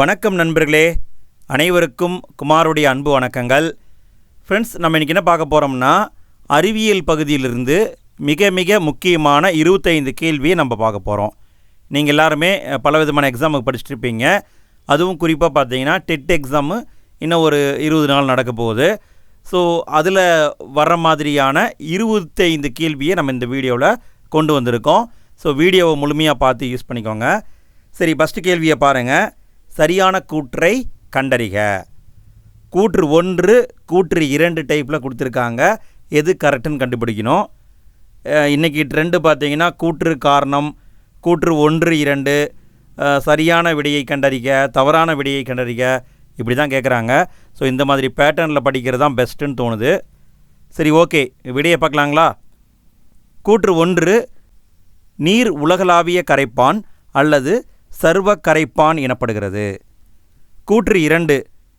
வணக்கம் நண்பர்களே. அனைவருக்கும் குமாருடைய அன்பு வணக்கங்கள். ஃப்ரெண்ட்ஸ் நம்ம இன்றைக்கி என்ன பார்க்க போகிறோம்னா அறிவியல் பகுதியிலிருந்து மிக மிக முக்கியமான இருபத்தைந்து கேள்வியை நம்ம பார்க்க போகிறோம் நீங்கள் எல்லாருமே பல விதமான எக்ஸாமுக்கு படிச்சுட்டு இருப்பீங்க. அதுவும் குறிப்பாக பார்த்தீங்கன்னா டெட் எக்ஸாமு இன்னும் ஒரு இருபது நாள் நடக்க போகுது. ஸோ அதில் வர்ற மாதிரியான இருபத்தைந்து கேள்வியை நம்ம இந்த வீடியோவில் கொண்டு வந்திருக்கோம். ஸோ வீடியோவை முழுமையாக பார்த்து யூஸ் பண்ணிக்கோங்க. சரி ஃபஸ்ட்டு கேள்வியை பாருங்கள் சரியான கூற்றை கண்டறிக. கூற்று ஒன்று கூற்று இரண்டு டைப்பில் கொடுத்துருக்காங்க. எது கரெக்டுன்னு கண்டுபிடிக்கணும். இன்றைக்கி இன்னைக்கு ட்ரெண்டு பார்த்தீங்கன்னா கூற்று காரணம் கூற்று ஒன்று இரண்டு சரியான விடையை கண்டறிக தவறான விடையை கண்டறிக. இப்படி தான் கேட்குறாங்க ஸோ இந்த மாதிரி பேட்டர்னில் படிக்கிறது தான் பெஸ்ட்டுன்னு தோணுது. சரி ஓகே விடையை பார்க்கலாங்களா? கூற்று ஒன்று நீர் உலகளாவிய கரைப்பான் அல்லது சர்வ கரைப்பான் எனப்படுகிறது. கூற்று இரண்டு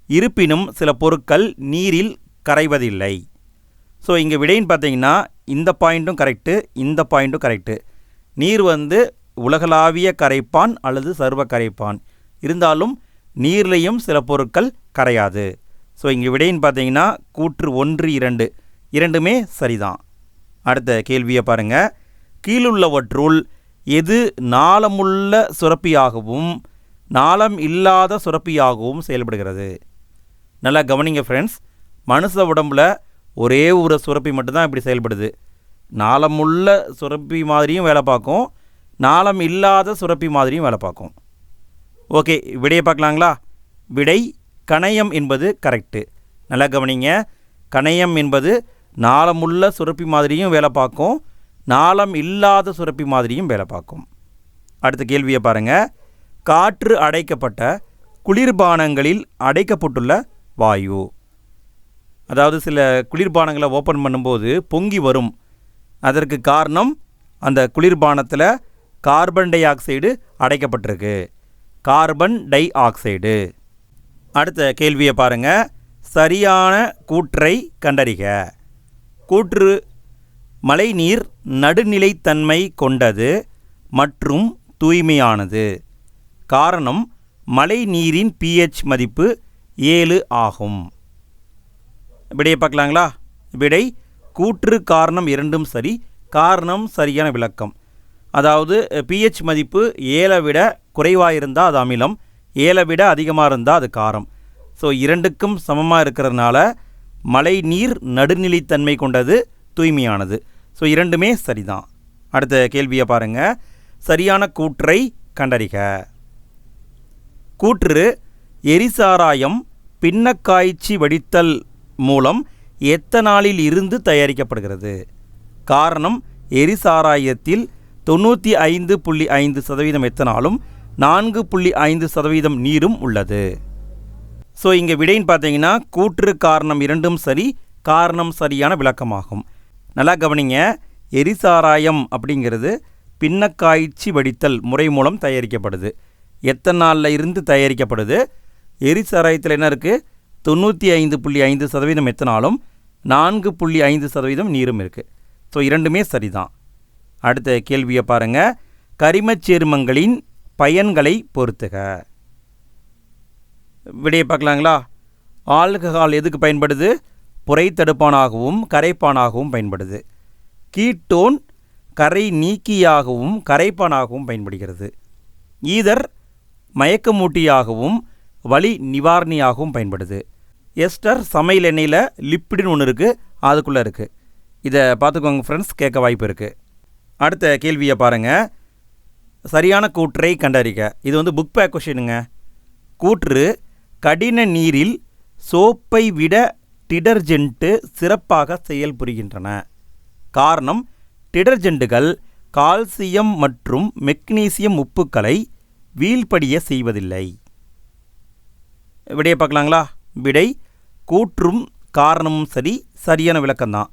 இருப்பினும் சில பொருட்கள் நீரில் கரைவதில்லை. ஸோ இங்கே விடைன்னு பார்த்தீங்கன்னா இந்த பாயிண்ட்டும் கரெக்டு இந்த பாயிண்ட்டும் கரெக்டு நீர் வந்து உலகளாவிய கரைப்பான் அல்லது சர்வ கரைப்பான் இருந்தாலும் நீர்லேயும் சில பொருட்கள் கரையாது. ஸோ இங்கே விடைன்னு பார்த்தீங்கன்னா கூற்று ஒன்று இரண்டு. இரண்டுமே சரிதான். அடுத்த கேள்வியை பாருங்கள் கீழுள்ளவற்றுள் எது நாளமுள்ள சுரப்பியாகவும் நாளம் இல்லாத சுரப்பியாகவும் செயல்படுகிறது. நல்லா கவனிங்க ஃப்ரெண்ட்ஸ் மனுஷ உடம்புல ஒரே ஒரு சுரப்பி மட்டும்தான் இப்படி செயல்படுது. நாளமுள்ள சுரப்பி மாதிரியும் வேலை பார்க்கும் நாளம் இல்லாத சுரப்பி மாதிரியும் வேலை பார்க்கும். ஓகே விடையை பார்க்கலாங்களா? விடை கணையம் என்பது கரெக்டு நல்லா கவனிங்க. கணையம் என்பது நாளமுள்ள சுரப்பி மாதிரியும் வேலை பார்க்கும் நாளம் இல்லாத சுரப்பி மாதிரியும் வேலை பார்க்கும். அடுத்த கேள்வியை பாருங்கள் காற்று அடைக்கப்பட்ட குளிர்பானங்களில் அடைக்கப்பட்டுள்ள வாயு. அதாவது சில குளிர்பானங்களை ஓப்பன் பண்ணும்போது பொங்கி வரும். அதற்கு காரணம் அந்த குளிர்பானத்தில் கார்பன் டை ஆக்சைடு அடைக்கப்பட்டிருக்கு. கார்பன் டை ஆக்சைடு அடுத்த கேள்வியை பாருங்கள் சரியான கூற்றை கண்டறிக. கூற்று மழைநீர் நடுநிலைத்தன்மை கொண்டது மற்றும் தூய்மையானது. காரணம் மழைநீரின் பிஹெச் மதிப்பு ஏழு ஆகும். விடையை பார்க்கலாங்களா? விடை கூற்று காரணம் இரண்டும் சரி காரணம் சரியான விளக்கம். அதாவது பிஹெச் மதிப்பு ஏழை விட குறைவாக இருந்தால் அது அமிலம் ஏழை விட அதிகமாக இருந்தால் அது காரம். ஸோ இரண்டுக்கும் சமமாக இருக்கிறதுனால மழை நீர் நடுநிலைத்தன்மை கொண்டது தூய்மையானது. ஸோ இரண்டுமே சரிதான். அடுத்த கேள்வியை பாருங்கள் சரியான கூற்றை கண்டறிக. கூற்று எரிசாராயம் பின்னக்காய்ச்சி வடித்தல் மூலம் எத்தனாலில் இருந்து தயாரிக்கப்படுகிறது? காரணம் எரிசாராயத்தில் தொண்ணூற்றி ஐந்து புள்ளி ஐந்து சதவீதம் எத்தனாலும் நான்கு புள்ளி ஐந்து சதவீதம் நீரும் உள்ளது. ஸோ இங்கே விடைன்னு பார்த்தீங்கன்னா கூற்று காரணம் இரண்டும் சரி காரணம் சரியான விளக்கமாகும். நல்லா கவனிங்க. எரிசாராயம் அப்படிங்கிறது பின்னக்காய்ச்சி வடித்தல் முறை மூலம் தயாரிக்கப்படுது. எத்தனை நாளில் இருந்து தயாரிக்கப்படுது? எரிசாராயத்தில் என்ன இருக்குது தொண்ணூற்றி ஐந்து புள்ளி ஐந்து சதவீதம் எத்தனாலும் நான்கு புள்ளி ஐந்து சதவீதம் நீரும் இருக்குது ஸோ இரண்டுமே சரிதான். அடுத்த கேள்வியை பாருங்கள் கரிமச் சேர்மங்களின் பயன்களை பொறுத்துக. விடையை பார்க்கலாங்களா? ஆல்கஹால் எதுக்கு பயன்படுது? புரை தடுப்பானாகவும் கரைப்பானாகவும் பயன்படுது. கீட்டோன் கரை நீக்கியாகவும் கரைப்பானாகவும் பயன்படுகிறது. ஈதர் மயக்கமூட்டியாகவும் வலி நிவாரணியாகவும் பயன்படுது. எஸ்டர் சமையல் எண்ணெயில் லிப்பிடுன்னு ஒன்று இருக்குது அதுக்குள்ளே இருக்குது இதை பார்த்துக்கோங்க ஃப்ரெண்ட்ஸ் கேட்க வாய்ப்பு இருக்குது அடுத்த கேள்வியை பாருங்கள் சரியான கூற்றை கண்டறிக. இது வந்து புக் பேக் கொஷினுங்க கூற்று கடின நீரில் சோப்பை விட டிடர்ஜென்ட்டு சிறப்பாக செயல்புரிகின்றன காரணம் டிடர்ஜென்ட்டுகள் கால்சியம் மற்றும் மெக்னீசியம் உப்புக்களை வீழ்படிய செய்வதில்லை. விடையை பார்க்கலாங்களா? விடை கூற்றும் காரணமும் சரி சரியான விளக்கம்தான்.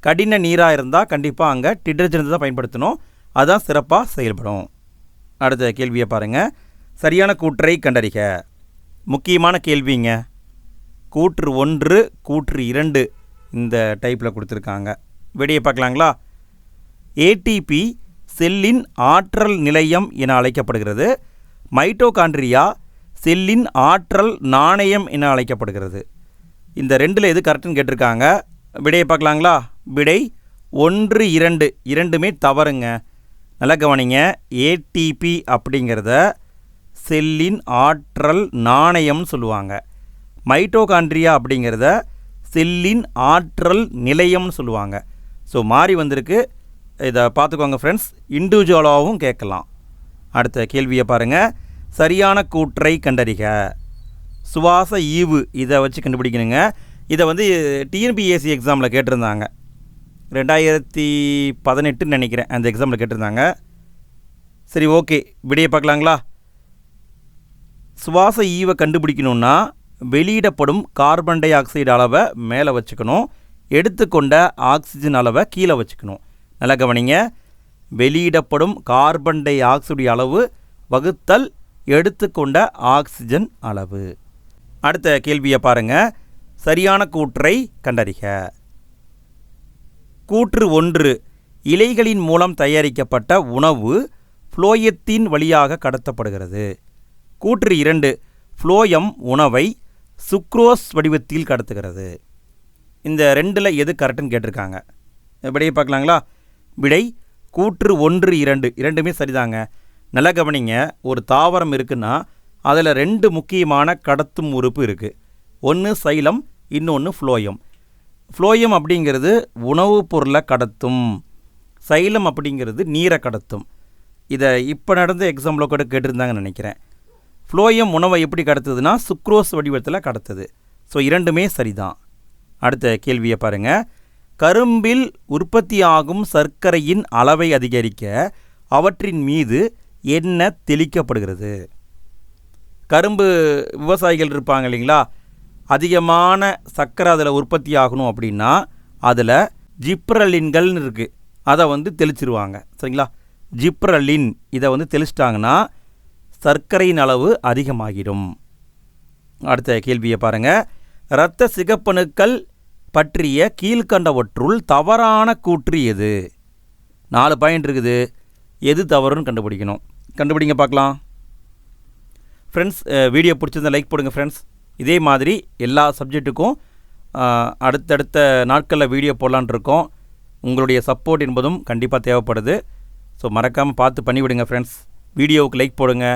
கடின நீராக இருந்தால் கண்டிப்பாக அங்கே டிடர்ஜென்ட் தான் பயன்படுத்தணும். அதுதான் சிறப்பாக செயல்படும். அடுத்த கேள்வியை பாருங்கள் சரியான கூற்றை கண்டறிக. முக்கியமான கேள்விங்க. கூற்று ஒன்று கூற்று இரண்டு இந்த டைப்பில் கொடுத்துருக்காங்க. விடையை பார்க்கலாங்களா? ஏடிபி செல்லின் ஆற்றல் நிலையம் என அழைக்கப்படுகிறது. மைட்டோகாண்ட்ரியா செல்லின் ஆற்றல் நாணயம் என அழைக்கப்படுகிறது. இந்த ரெண்டில் எது கரெக்டுன்னு கேட்டிருக்காங்க? விடையை பார்க்கலாங்களா? விடை ஒன்று இரண்டு. இரண்டுமே தவறுங்க. நல்லா கவனிங்க. ஏடிபி அப்படிங்கிறத செல்லின் ஆற்றல் நாணயம்னு சொல்லுவாங்க. மைட்டோகாண்ட்ரியா அப்படிங்கிறத செல்லின் ஆற்றல் நிலையம்னு சொல்லுவாங்க. ஸோ மாறி வந்திருக்கு. இதை பார்த்துக்கோங்க ஃப்ரெண்ட்ஸ் இண்டிவிஜுவலாகவும் கேட்கலாம். அடுத்த கேள்வியை பாருங்கள் சரியான கூற்றை கண்டறிக. சுவாச ஈவு இதை வச்சு கண்டுபிடிக்கணுங்க. இதை வந்து டிஎன்பிஎஸ்சி எக்ஸாமில் கேட்டிருந்தாங்க. ரெண்டாயிரத்தி பதினெட்டுன்னு நினைக்கிறேன். அந்த எக்ஸாமில் கேட்டிருந்தாங்க. சரி ஓகே விடையை பார்க்கலாங்களா? சுவாச ஈவை கண்டுபிடிக்கணுன்னா வெளியிடப்படும் கார்பன் டை ஆக்சைடு அளவை மேலே வச்சுக்கணும். எடுத்துக்கொண்ட ஆக்சிஜன் அளவை கீழே வச்சுக்கணும். நல்லா கவனிங்க. வெளியிடப்படும் கார்பன் டை ஆக்சைடு அளவு வகுத்தல் எடுத்துக்கொண்ட ஆக்சிஜன் அளவு. அடுத்த கேள்வியை பாருங்க. சரியான கூற்றை கண்டறிக. கூற்று ஒன்று. இலைகளின் மூலம் தயாரிக்கப்பட்ட உணவு ஃப்ளோயத்தின் வழியாக கடத்தப்படுகிறது. கூற்று இரண்டு. ஃப்ளோயம் உணவை சுக்ரோஸ் வடிவத்தில் கடத்துகிறது. இந்த ரெண்டில் எது கரெக்டுன்னு கேட்டிருக்காங்க. விடையை பார்க்கலாங்களா? விடை கூற்று ஒன்று இரண்டு. இரண்டுமே சரிதாங்க. நல்லா கவனிங்க ஒரு தாவரம் இருக்குன்னா அதில் ரெண்டு முக்கியமான கடத்தும் உறுப்பு இருக்குது ஒன்று சைலம் இன்னொன்று ஃப்ளோயம். ஃப்ளோயம் அப்படிங்கிறது உணவுப் பொருளை கடத்தும். சைலம் அப்படிங்கிறது நீரை கடத்தும். இதை இப்போ நடந்த எக்ஸாம்பிளோ கூட கேட்டிருந்தாங்கன்னு நினைக்கிறேன். ஃப்ளோயம் உணவை எப்படி கடத்துதுன்னா சுக்ரோஸ் வடிவத்தில் கடத்துது. ஸோ இரண்டுமே சரிதான். அடுத்த கேள்வியை பாருங்கள் கரும்பில் உற்பத்தியாகும் சர்க்கரையின் அளவை அதிகரிக்க அவற்றின் மீது என்ன தெளிக்கப்படுகிறது? கரும்பு விவசாயிகள் இருப்பாங்க இல்லைங்களா? அதிகமான சர்க்கரை அதில் உற்பத்தி ஆகணும் அப்படின்னா அதில் ஜிப்ரலின்கள்னு இருக்குது அதை வந்து தெளிச்சிருவாங்க. சரிங்களா? ஜிப்ரலின் இதை வந்து தெளிச்சிட்டாங்கன்னா சர்க்கரையின் அளவு அதிகமாகிடும். அடுத்த கேள்வியை பாருங்கள் இரத்த சிகப்பணுக்கள் பற்றிய கீழ்கண்டவற்றுள் தவறான கூற்று எது? நாலு பாயிண்ட் இருக்குது. எது தவறுன்னு கண்டுபிடிக்கணும். கண்டுபிடிங்க பார்க்கலாம். ஃப்ரெண்ட்ஸ் வீடியோ பிடிச்சிருந்தா லைக் போடுங்க ஃப்ரெண்ட்ஸ் இதே மாதிரி எல்லா சப்ஜெக்ட்டுக்கும் அடுத்தடுத்த நாட்களில் வீடியோ போடலான் இருக்கோம். உங்களுடைய சப்போர்ட் என்பதும் கண்டிப்பாக தேவைப்படுது. ஸோ மறக்காமல் பார்த்து பண்ணிவிடுங்க ஃப்ரெண்ட்ஸ் வீடியோவுக்கு லைக் போடுங்க.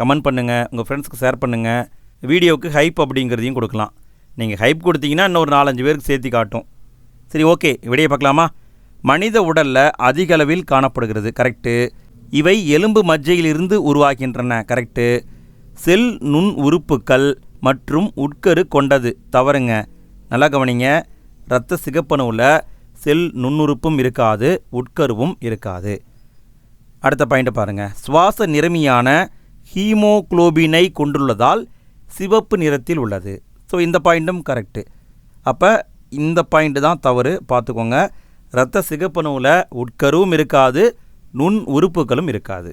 கமெண்ட் பண்ணுங்கள் உங்கள் ஃப்ரெண்ட்ஸ்க்கு ஷேர் பண்ணுங்கள் வீடியோவுக்கு ஹைப் அப்படிங்கிறதையும் கொடுக்கலாம். நீங்கள் ஹைப் கொடுத்தீங்கன்னா இன்னொரு நாலஞ்சு பேருக்கு சேர்த்து காட்டும். சரி ஓகே விடையை பார்க்கலாமா? மனித உடலில் அதிக அளவில் காணப்படுகிறது கரெக்டு இவை எலும்பு மஜ்ஜையிலிருந்து உருவாகின்றன கரெக்டு செல் நுண் உறுப்புக்கள் மற்றும் உட்கரு கொண்டது தவறுங்க. நல்லா கவனிங்க. இரத்த சிகப்பணுவில் செல் நுண்ணுறுப்பும் இருக்காது உட்கருவும் இருக்காது. அடுத்த பாயிண்ட்டை பாருங்கள் சுவாச நிறமியான ஹீமோகுளோபினை கொண்டுள்ளதால் சிவப்பு நிறத்தில் உள்ளது. ஸோ இந்த பாயிண்ட்டும் கரெக்டு அப்போ இந்த பாயிண்ட் தான் தவறு. பார்த்துக்கோங்க. இரத்த சிகப்பணுவில் உட்கருவும் இருக்காது. நுண் உறுப்புகளும் இருக்காது.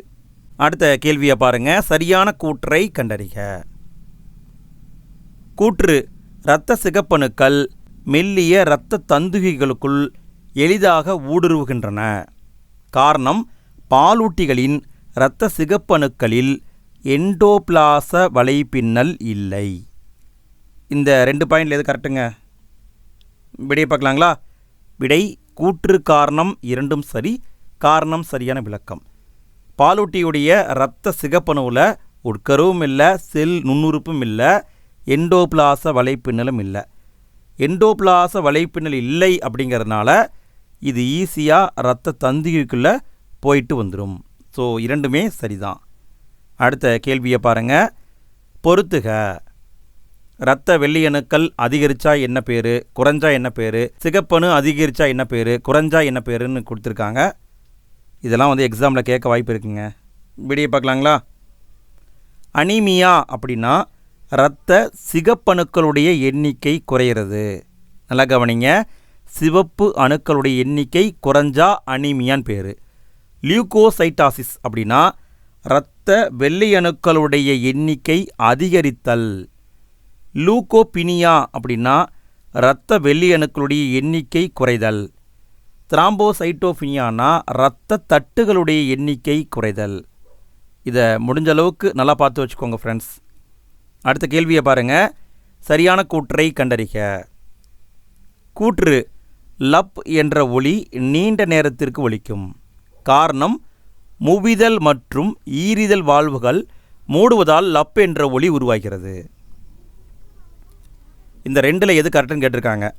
அடுத்த கேள்வியை பாருங்கள் சரியான கூற்றை கண்டறிக. கூற்று இரத்த சிகப்பணுக்கள் மெல்லிய இரத்த தந்துகிகளுக்குள் எளிதாக ஊடுருவுகின்றன. காரணம் பாலூட்டிகளின் இரத்த சிகப்பணுக்களில் எண்டோபிளாச வலைப்பின்னல் இல்லை. இந்த ரெண்டு பாயிண்டில் எது கரெக்டுங்க விடையை பார்க்கலாங்களா? விடை கூற்று காரணம் இரண்டும் சரி காரணம் சரியான விளக்கம். பாலூட்டியுடைய இரத்த சிகப்பணுவில் உட்கருவும் இல்லை செல் நுண்ணுறுப்பும் இல்லை எண்டோபிளாச வலைப்பின்னலும் இல்லை. எண்டோபிளாச வலைப்பின்னல் இல்லை அப்படிங்கிறதுனால இது ஈஸியாக இரத்த தந்திக்குள்ளே போயிட்டு வந்துடும் ஸோ இரண்டுமே சரிதான். அடுத்த கேள்வியை பாருங்கள் பொறுத்துக. இரத்த வெள்ளியணுக்கள் அதிகரிச்சா என்ன பேர்? குறைஞ்சா என்ன பேர்? சிகப்பணு அதிகரிச்சா என்ன பேர்? குறைஞ்சா என்ன பேருன்னு கொடுத்துருக்காங்க. இதெல்லாம் வந்து எக்ஸாமில் கேட்க வாய்ப்பு இருக்குங்க. விடிய பார்க்கலாங்களா? அனீமியா அப்படின்னா இரத்த சிகப்பணுக்களுடைய எண்ணிக்கை குறையிறது. நல்லா கவனிங்க. சிவப்பு அணுக்களுடைய எண்ணிக்கை குறைஞ்சா அனீமியான்னு பேர். லியூகோசைட்டாசிஸ் அப்படின்னா இரத்த இரத்த வெள்ளையணுக்களுடைய எண்ணிக்கை அதிகரித்தல். லூகோபினியா அப்படின்னா இரத்த வெள்ளியணுக்களுடைய எண்ணிக்கை குறைதல். திராம்போசைட்டோஃபினியானா இரத்த தட்டுகளுடைய எண்ணிக்கை குறைதல். இதை முடிஞ்ச அளவுக்கு நல்லா பார்த்து வச்சுக்கோங்க ஃப்ரெண்ட்ஸ் அடுத்த கேள்வியை பாருங்கள் சரியான கூற்றை கண்டறிக. கூற்று லப் என்ற ஒளி நீண்ட நேரத்திற்கு ஒலிக்கும். காரணம் முவிதல் மற்றும் ஈரிதல் வாழ்வுகள் மூடுவதால் லப் என்ற ஒளி உருவாகிறது. இந்த ரெண்டில் எது கரெக்டுன்னு கேட்டிருக்காங்க.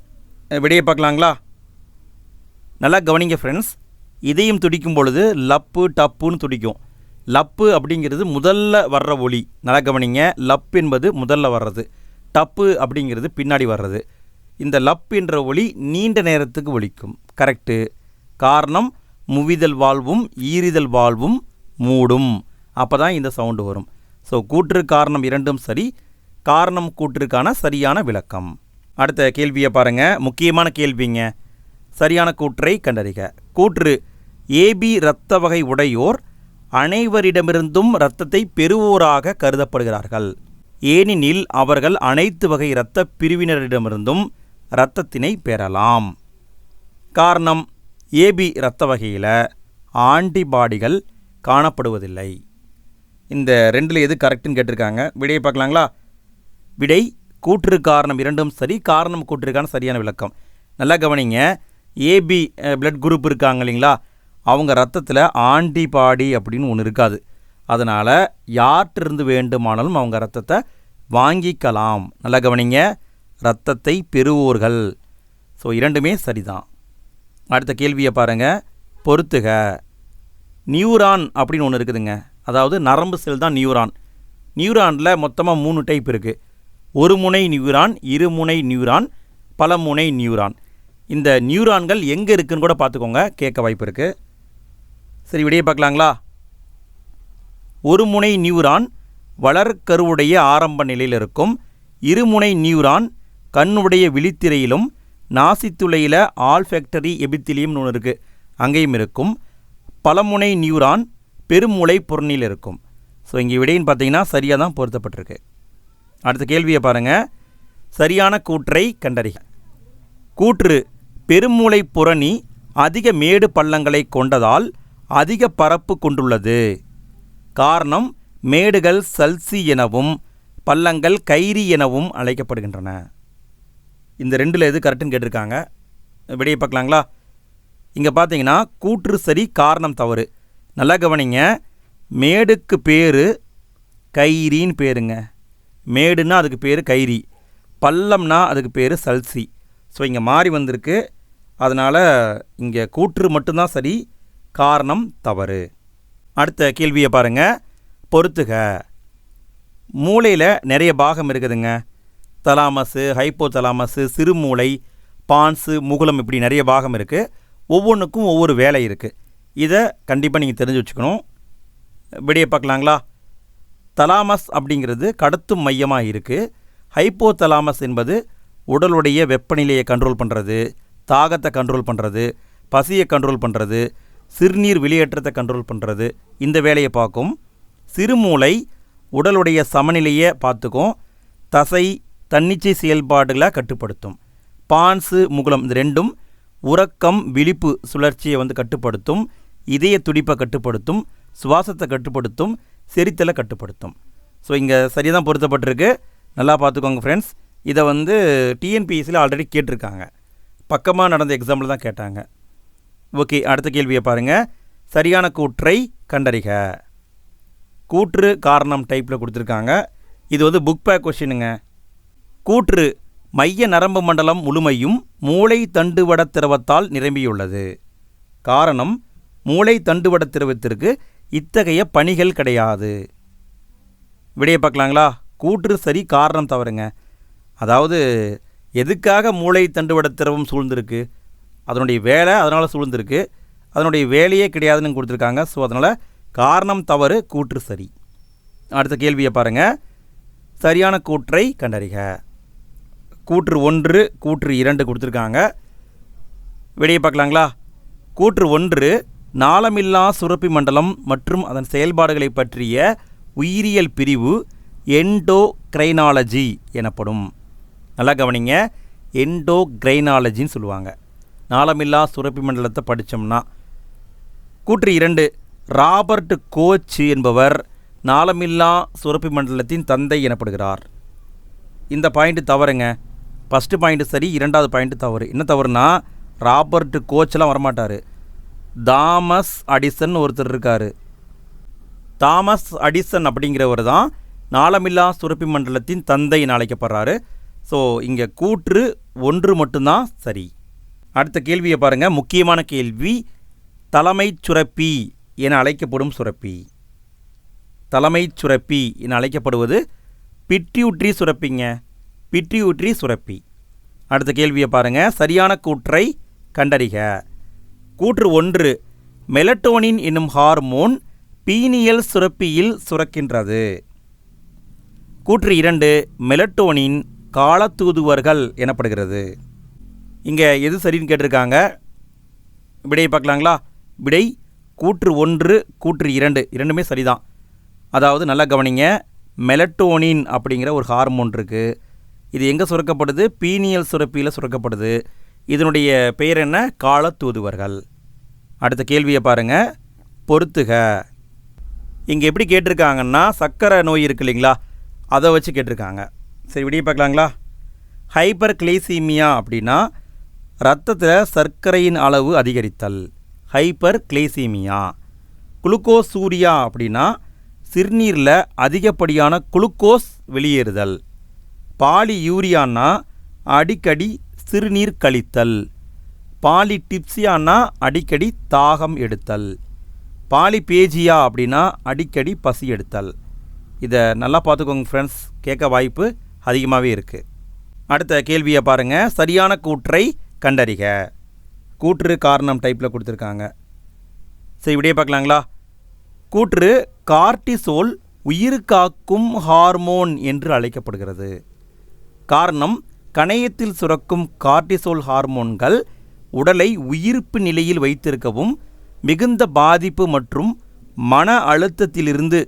விடையை பார்க்கலாங்களா? நல்லா கவனிங்க ஃப்ரெண்ட்ஸ் இதையும் துடிக்கும் பொழுது லப்பு டப்புன்னு துடிக்கும். லப்பு அப்படிங்கிறது முதல்ல வர்ற ஒளி. நல்லா கவனிங்க. லப் என்பது முதல்ல வர்றது. டப்பு அப்படிங்கிறது பின்னாடி வர்றது. இந்த லப் என்ற ஒளி நீண்ட நேரத்துக்கு ஒழிக்கும் கரெக்டு காரணம் முவிதல் வாழ்வும் ஈரிதல் வாழ்வும் மூடும். அப்போ தான் இந்த சவுண்டு வரும். ஸோ கூற்று காரணம் இரண்டும் சரி காரணம் கூற்றுக்கான சரியான விளக்கம். அடுத்த கேள்வியை பாருங்கள் முக்கியமான கேள்விங்க. சரியான கூற்றை கண்டறிக. கூற்று ஏபி இரத்த வகை உடையோர் அனைவரிடமிருந்தும் இரத்தத்தை பெறுவோராக கருதப்படுகிறார்கள். ஏனெனில் அவர்கள் அனைத்து வகை இரத்த பிரிவினரிடமிருந்தும் இரத்தத்தினை பெறலாம். காரணம் ஏபி இரத்த வகையில் ஆன்டிபாடிகள் காணப்படுவதில்லை. இந்த ரெண்டில் எது கரெக்டுன்னு கேட்டிருக்காங்க. விடையை பார்க்கலாங்களா? விடை கூற்று காரணம் இரண்டும் சரி காரணம் கூற்றுக்கான சரியான விளக்கம். நல்லா கவனிங்க. ஏபி பிளட் குரூப் இருக்காங்க இல்லைங்களா? அவங்க ரத்தத்தில் ஆன்டிபாடி அப்படின்னு ஒன்று இருக்காது. அதனால் யார்கிட்டிருந்து வேண்டுமானாலும் அவங்க ரத்தத்தை வாங்கிக்கலாம். நல்லா கவனிங்க. ரத்தத்தை பெறுவோர்கள். ஸோ இரண்டுமே சரிதான். அடுத்த கேள்வியை பாருங்கள் பொறுத்துக. நியூரான் அப்படின்னு ஒன்று இருக்குதுங்க. அதாவது நரம்பு செல் தான் நியூரான். நியூரானில் மொத்தமாக மூணு டைப் இருக்குது ஒரு முனை நியூரான் இருமுனை நியூரான் பல முனை நியூரான். இந்த நியூரான்கள் எங்கே இருக்குதுன்னு கூட பார்த்துக்கோங்க. கேட்க வாய்ப்பு இருக்குது சரி விடையை பார்க்கலாங்களா? ஒரு முனை நியூரான் வளர்க்கருவுடைய ஆரம்ப நிலையில் இருக்கும். இருமுனை நியூரான் கண்ணுடைய விழித்திரையிலும் நாசித்துளையில் ஆல்ஃபேக்டரி எபித்திலியம்னு ஒன்று இருக்குது அங்கேயும் இருக்கும். பலமுனை நியூரான் பெருமுளை பொருணில் இருக்கும். ஸோ இங்கே விடைன்னு பார்த்தீங்கன்னா சரியாக தான் பொருத்தப்பட்டிருக்கு. அடுத்த கேள்வியை பாருங்கள் சரியான கூற்றை கண்டறிக. கூற்று பெருமூளை புரணி அதிக மேடு பள்ளங்களை கொண்டதால் அதிக பரப்பு கொண்டுள்ளது. காரணம் மேடுகள் சல்சி எனவும் பள்ளங்கள் கைரி எனவும் அழைக்கப்படுகின்றன. இந்த ரெண்டில் எது கரெக்டுன்னு கேட்டிருக்காங்க. விடையை பார்க்கலாங்களா? இங்கே பார்த்தீங்கன்னா கூற்று சரி காரணம் தவறு. நல்லா கவனிங்க. மேடுக்கு பேர் கைரின்னு பேருங்க. மேடுன்னா அதுக்கு பேர் கைரி. பள்ளம்னா அதுக்கு பேர் சல்சி. ஸோ இங்கே மாறி வந்திருக்கு. அதனால் இங்கே கூற்று மட்டும்தான் சரி காரணம் தவறு. அடுத்த கேள்வியை பாருங்கள் பொறுத்துக. மூளையில் நிறைய பாகம் இருக்குதுங்க. தலாமஸு ஹைப்போ தலாமஸு சிறுமூளை பான்ஸு முகுலம் இப்படி நிறைய பாகம் இருக்குது ஒவ்வொன்றுக்கும் ஒவ்வொரு வேலை இருக்குது இதை கண்டிப்பாக நீங்கள் தெரிஞ்சு வச்சுக்கணும். விடிய பார்க்கலாங்களா? தலாமஸ் அப்படிங்கிறது கடத்தும் மையமாக இருக்குது ஹைப்போ தலாமஸ் என்பது உடலுடைய வெப்பநிலையை கண்ட்ரோல் பண்ணுறது தாகத்தை கண்ட்ரோல் பண்ணுறது பசியை கண்ட்ரோல் பண்ணுறது சிறுநீர் வெளியேற்றத்தை கண்ட்ரோல் பண்ணுறது இந்த வேலையை பார்க்கும். சிறுமூளை உடலுடைய சமநிலையை பார்த்துக்கும். தசை தன்னிச்சை செயல்பாடுகளை கட்டுப்படுத்தும். பான்ஸு முகுலம் இந்த ரெண்டும் உறக்கம் விழிப்பு சுழற்சியை வந்து கட்டுப்படுத்தும். இதய துடிப்பை கட்டுப்படுத்தும். சுவாசத்தை கட்டுப்படுத்தும். செரித்தலை கட்டுப்படுத்தும். ஸோ இங்கே சரியாக தான் பொருத்தப்பட்டிருக்கு. நல்லா பார்த்துக்கோங்க ஃப்ரெண்ட்ஸ் இதை வந்து டிஎன்பிஎஸ்சியில் ஆல்ரெடி கேட்டிருக்காங்க. பக்கமாக நடந்த எக்ஸாம்பிள் தான் கேட்டாங்க. ஓகே அடுத்த கேள்வியை பாருங்கள் சரியான கூற்றை கண்டறிக. கூற்று காரணம் டைப்பில் கொடுத்துருக்காங்க. இது வந்து புக் பேக் கொஷினுங்க கூற்று மைய நரம்பு மண்டலம் முழுமையும் மூளை தண்டுவட திரவத்தால் நிரம்பியுள்ளது. காரணம் மூளை தண்டுவட திரவத்திற்கு இத்தகைய பணிகள் கிடையாது. விடையை பார்க்கலாங்களா? கூற்று சரி காரணம் தவறுங்க. அதாவது எதுக்காக மூளை தண்டுவட திரவம் சூழ்ந்திருக்கு? அதனுடைய வேலை அதனால் சூழ்ந்திருக்கு. அதனுடைய வேலையே கிடையாதுன்னு கொடுத்துருக்காங்க. ஸோ அதனால் காரணம் தவறு கூற்று சரி. அடுத்த கேள்வியை பாருங்கள் சரியான கூற்றை கண்டறிக. கூற்று ஒன்று கூற்று இரண்டு கொடுத்துருக்காங்க. வெளியே பார்க்கலாங்களா? கூற்று ஒன்று நாளமில்லா சுரப்பி மண்டலம் மற்றும் அதன் செயல்பாடுகளை பற்றிய உயிரியல் பிரிவு எண்டோக்ரைனாலஜி எனப்படும். நல்லா கவனிங்க எண்டோக்ரைனாலஜின்னு சொல்லுவாங்க. நாளமில்லா சுரப்பி மண்டலத்தை படித்தோம்னா கூற்று இரண்டு ராபர்ட் கோச் என்பவர் நாளமில்லா சுரப்பி மண்டலத்தின் தந்தை எனப்படுகிறார். இந்த பாயிண்ட் தவறுங்க. ஃபஸ்ட்டு பாயிண்ட் சரி இரண்டாவது பாயிண்ட் தவறு. என்ன தவறுனா ராபர்ட் கோச்செலாம் வரமாட்டார். தாமஸ் அடிசன் ஒருத்தர் இருக்கார். தாமஸ் அடிசன் அப்படிங்கிறவர் தான் நாளமில்லா சுரப்பி மண்டலத்தின் தந்தை அழைக்கப்படுறாரு. ஸோ இங்கே கூற்று ஒன்று மட்டும்தான் சரி. அடுத்த கேள்வியை பாருங்கள் முக்கியமான கேள்வி தலைமைச் சுரப்பி என அழைக்கப்படும் சுரப்பி. தலைமைச் சுரப்பி என அழைக்கப்படுவது பிட்யூட்ரி சுரப்பிங்க. பிற்றியூற்றி சுரப்பி. அடுத்த கேள்வியை பாருங்கள் சரியான கூற்றை கண்டறிக. கூற்று ஒன்று மெலட்டோனின் என்னும் ஹார்மோன் பீனியல் சுரப்பியில் சுரக்கின்றது. கூற்று இரண்டு மெலட்டோனின் காலத்தூதுவர்கள் எனப்படுகிறது. இங்கே எது சரின்னு கேட்டிருக்காங்க? விடையை பார்க்கலாங்களா? விடை கூற்று ஒன்று கூற்று இரண்டு இரண்டுமே சரிதான். அதாவது நல்லா கவனிங்க. மெலட்டோனின் அப்படிங்கிற ஒரு ஹார்மோன் இருக்குது இது எங்கே சுரக்கப்படுது? பீனியல் சுரப்பியில் சுரக்கப்படுது. இதனுடைய பெயர் என்ன? காலத்தூதுவர்கள். அடுத்த கேள்வியை பாருங்கள் பொறுத்துக. இங்கே எப்படி கேட்டிருக்காங்கன்னா சர்க்கரை நோய் இருக்கு இல்லைங்களா? அதை வச்சு கேட்டிருக்காங்க. சரி விடிய பார்க்கலாங்களா? ஹைப்பர் கிளேசீமியா அப்படின்னா ரத்தத்தில் சர்க்கரையின் அளவு அதிகரித்தல். ஹைப்பர் க்ளைசீமியா குளுக்கோஸ் சூரியா அப்படின்னா சிறுநீரில் அதிகப்படியான குளுக்கோஸ் வெளியேறுதல். பாலி யூரியான்னா அடிக்கடி சிறுநீர் கழித்தல். பாலி டிப்சியான்னா அடிக்கடி தாகம் எடுத்தல். பாலிபேஜியா அப்படின்னா அடிக்கடி பசி எடுத்தல். இதை நல்லா பார்த்துக்கோங்க ஃப்ரெண்ட்ஸ் கேட்க வாய்ப்பு அதிகமாகவே இருக்குது அடுத்த கேள்வியை பாருங்கள் சரியான கூற்றை கண்டறிக. கூற்று காரணம் டைப்பில் கொடுத்துருக்காங்க. சரி இப்படியே பார்க்கலாங்களா? கூற்று கார்டிசோல் உயிர்காக்கும் ஹார்மோன் என்று அழைக்கப்படுகிறது. காரணம் கணையத்தில் சுரக்கும் கார்டிசோல் ஹார்மோன்கள் உடலை உயிர்ப்பு நிலையில் வைத்திருக்கவும் மிகுந்த பாதிப்பு மற்றும் மன அழுத்தத்திலிருந்து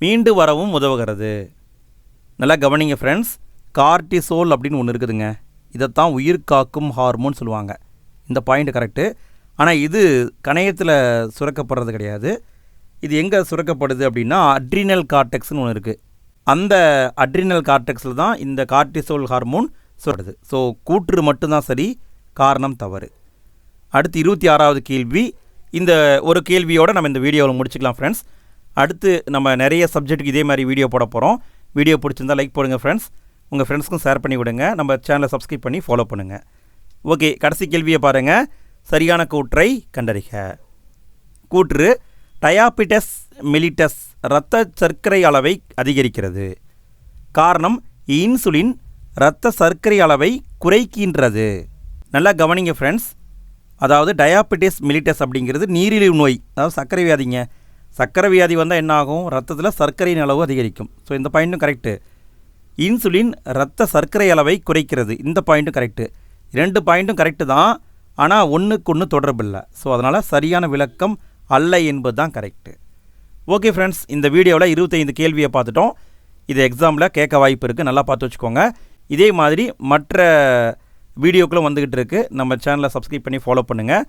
மீண்டு வரவும் உதவுகிறது. நல்லா கவனிங்க ஃப்ரெண்ட்ஸ் கார்டிசோல் அப்படின்னு ஒன்று இருக்குதுங்க. இதைத்தான் உயிர் காக்கும் ஹார்மோன் சொல்லுவாங்க. இந்த பாயிண்ட் கரெக்டு ஆனால் இது கணையத்தில் சுரக்கப்படுறது கிடையாது. இது எங்கே சுரக்கப்படுது அப்படின்னா அட்ரினல் கார்டெக்ஸ்னு ஒன்று இருக்குது அந்த அட்ரினல் கார்டெக்ஸில் தான் இந்த கார்டிசோல் ஹார்மோன் சொல்கிறது ஸோ கூற்று மட்டும்தான் சரி காரணம் தவறு. அடுத்து இருபத்தி ஆறாவது கேள்வி. இந்த ஒரு கேள்வியோடு நம்ம இந்த வீடியோவில் முடிச்சுக்கலாம் ஃப்ரெண்ட்ஸ் அடுத்து நம்ம நிறைய சப்ஜெக்ட்டுக்கு இதே மாதிரி வீடியோ போட போகிறோம் வீடியோ பிடிச்சிருந்தா லைக் போடுங்க ஃப்ரெண்ட்ஸ் உங்கள் ஃப்ரெண்ட்ஸ்க்கும் ஷேர் பண்ணி விடுங்க. நம்ம சேனலை சப்ஸ்கிரைப் பண்ணி ஃபாலோ பண்ணுங்கள் ஓகே கடைசி கேள்வியை பாருங்கள் சரியான கூற்றை கண்டறிக. கூற்று டயாபிட்டஸ் மெலிட்டஸ் இரத்த சர்க்கரை அளவை அதிகரிக்கிறது. காரணம் இன்சுலின் இரத்த சர்க்கரை அளவை குறைக்கின்றது. நல்லா கவனிங்க ஃப்ரெண்ட்ஸ் அதாவது டயாபெட்டிஸ் மிலிட்டஸ் அப்படிங்கிறது நீரிழிவு நோய். அதாவது சர்க்கரை வியாதிங்க. சர்க்கரை வியாதி வந்தால் என்ன ஆகும் ரத்தத்தில் சர்க்கரையின் அளவு அதிகரிக்கும். ஸோ இந்த பாயிண்ட்டும் கரெக்டு இன்சுலின் இரத்த சர்க்கரை அளவை குறைக்கிறது. இந்த பாயிண்ட்டும் கரெக்டு இரண்டு பாயிண்ட்டும் கரெக்டு தான். ஆனால் ஒன்றுக்கு ஒன்று தொடர்பில்லை ஸோ அதனால் சரியான விளக்கம் அல்ல என்பது தான் கரெக்டு ஓகே ஃப்ரெண்ட்ஸ் இந்த வீடியோவில் இருபத்தைந்து கேள்வியை பார்த்துட்டோம். இது எக்ஸாமில் கேட்க வாய்ப்பு இருக்குது நல்லா பார்த்து வச்சுக்கோங்க. இதே மாதிரி மற்ற வீடியோக்களும் வந்துக்கிட்டு இருக்குது நம்ம சேனலை சப்ஸ்கிரைப் பண்ணி ஃபாலோ பண்ணுங்கள்